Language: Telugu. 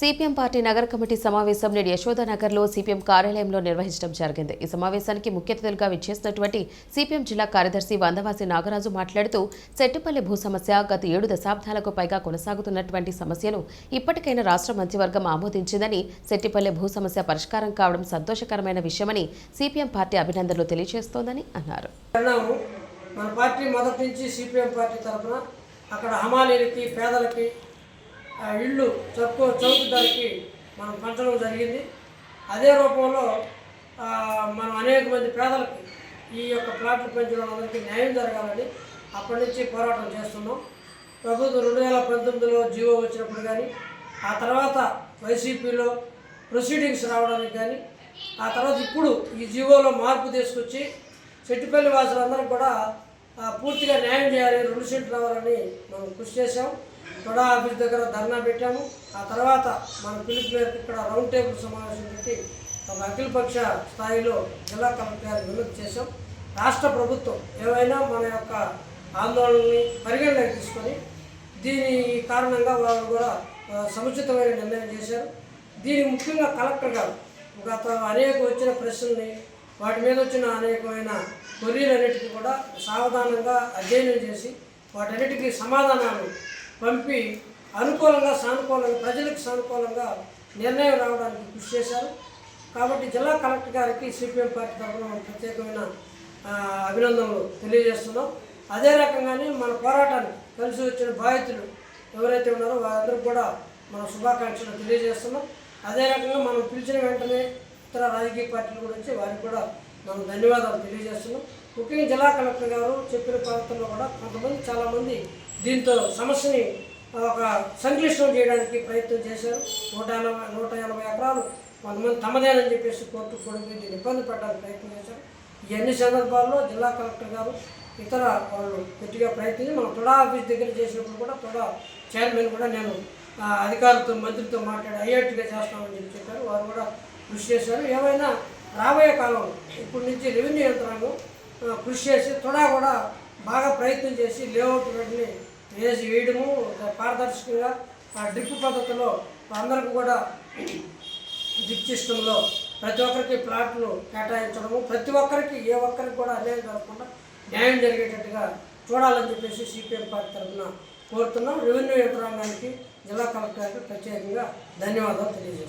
సిపిఎం పార్టీ నగర కమిటీ సమావేశం నేడు యశోదానగర్లో సిపిఎం కార్యాలయంలో నిర్వహించడం జరిగింది. ఈ సమావేశానికి ముఖ్య అతిథులుగా విచ్చేసినటువంటి సిపిఎం జిల్లా కార్యదర్శి వందవాసి నాగరాజు మాట్లాడుతూ సెట్టిపల్లి భూ సమస్య గత ఏడు దశాబ్దాలకు పైగా కొనసాగుతున్నటువంటి సమస్యను ఇప్పటికైనా రాష్ట్ర మంత్రివర్గం ఆమోదించిందని సెట్టిపల్లి భూ సమస్య పరిష్కారం కావడం సంతోషకరమైన విషయమని సిపిఎం పార్టీ అభినందనలు తెలియజేస్తోందని అన్నారు. మన పార్టీ మొదటి నుంచి సిపిఎం పార్టీ తరఫున అక్కడ హమాలీలకి పేదలకి ఇళ్ళు తక్కువ చౌక ధరకి మనం పంచడం జరిగింది. అదే రూపంలో మనం అనేక మంది పేదలకి ఈ యొక్క ప్లాట్లు పెంచడం అందరికీ న్యాయం జరగాలని అప్పటి నుంచి పోరాటం చేస్తున్నాం. ప్రభుత్వం రెండు వేల పంతొమ్మిదిలో జీవో వచ్చినప్పుడు కానీ ఆ తర్వాత వైసీపీలో ప్రొసీడింగ్స్ రావడానికి కానీ ఆ తర్వాత ఇప్పుడు ఈ జీవోలో మార్పు తీసుకొచ్చి చెట్టుపల్లి వాసులందరూ కూడా పూర్తిగా న్యాయం చేయాలి రెండు సీట్లు రావాలని మనం కృషి చేశాం. తొడా ఆఫీస్ దగ్గర ధర్నా పెట్టాము. ఆ తర్వాత మన పిలుపు మేరకు ఇక్కడ రౌండ్ టేబుల్ సమావేశం పెట్టి ఒక అఖిలపక్ష స్థాయిలో జిల్లా కలెక్టర్ గారికి వినతి చేశాం. రాష్ట్ర ప్రభుత్వం ఏమైనా మన యొక్క ఆందోళనని పరిగణలోకి తీసుకొని దీని కారణంగా వారు కూడా సముచితమైన నిర్ణయం చేశారు. దీని ముఖ్యంగా కలెక్టర్ గారు గత అనేక వచ్చిన ప్రశ్నల్ని వాటి మీద వచ్చిన అనేకమైన కొర్రీలన్నిటికీ కూడా సావధానంగా అధ్యయనం చేసి వాటన్నిటికీ సమాధానాలు పంపి అనుకూలంగా సానుకూలంగా ప్రజలకు సానుకూలంగా నిర్ణయం రావడానికి కృషి చేశారు. కాబట్టి జిల్లా కలెక్టర్ గారికి సిపిఎం పార్టీ తరఫున మనం ప్రత్యేకమైన అభినందనలు తెలియజేస్తున్నాం. అదే రకంగానే మన పోరాటానికి కలిసి వచ్చిన బాధితులు ఎవరైతే ఉన్నారో వారందరికీ కూడా మన శుభాకాంక్షలు తెలియజేస్తున్నాం. అదే రకంగా మనం పిలిచిన వెంటనే ఇతర రాజకీయ పార్టీలు కూడా వచ్చి వారికి కూడా మనం ధన్యవాదాలు తెలియజేస్తున్నాం. ముఖ్యంగా జిల్లా కలెక్టర్ గారు చెప్పిన ప్రాంతంలో కూడా కొంతమంది చాలామంది దీంతో సమస్యని ఒక సంక్లిష్టం చేయడానికి ప్రయత్నం చేశారు. నూట ఎనభై నూట ఎనభై ఎకరాలు కొంతమంది తమదేనని చెప్పేసి కోర్టు కొడుకు దీన్ని ఇబ్బంది పెట్టడానికి ప్రయత్నం చేశారు. ఈ అన్ని సందర్భాల్లో జిల్లా కలెక్టర్ గారు ఇతర వాళ్ళు గట్టిగా ప్రయత్నించి మనం తొడా ఆఫీస్ దగ్గర చేసినప్పుడు కూడా తొడా చైర్మన్ కూడా నేను అధికారులతో మంత్రితో మాట్లాడి అయ్యేట్టుగా చేస్తామని చెప్పి చెప్పారు. వారు కూడా కృషి చేశారు. ఏమైనా రాబోయే కాలంలో ఇప్పటి నుంచి రెవెన్యూ యంత్రాంగం కృషి చేసి త్వరగా కూడా బాగా ప్రయత్నం చేసి లేఅవుట్ వేసి వేయడము పారదర్శకంగా ఆ డ్రిప్ పద్ధతిలో అందరికీ కూడా డ్రిప్ సిస్టంలో ప్రతి ఒక్కరికి ప్లాట్లు కేటాయించడము ప్రతి ఒక్కరికి ఏ ఒక్కరికి కూడా అన్యాయం జరగకుండా న్యాయం జరిగేటట్టుగా చూడాలని చెప్పేసి సిపిఎం పార్టీ తరఫున కోరుతున్నాం. రెవెన్యూ యంత్రాంగానికి జిల్లా కలెక్టర్కి ప్రత్యేకంగా ధన్యవాదాలు తెలియజేస్తున్నాం.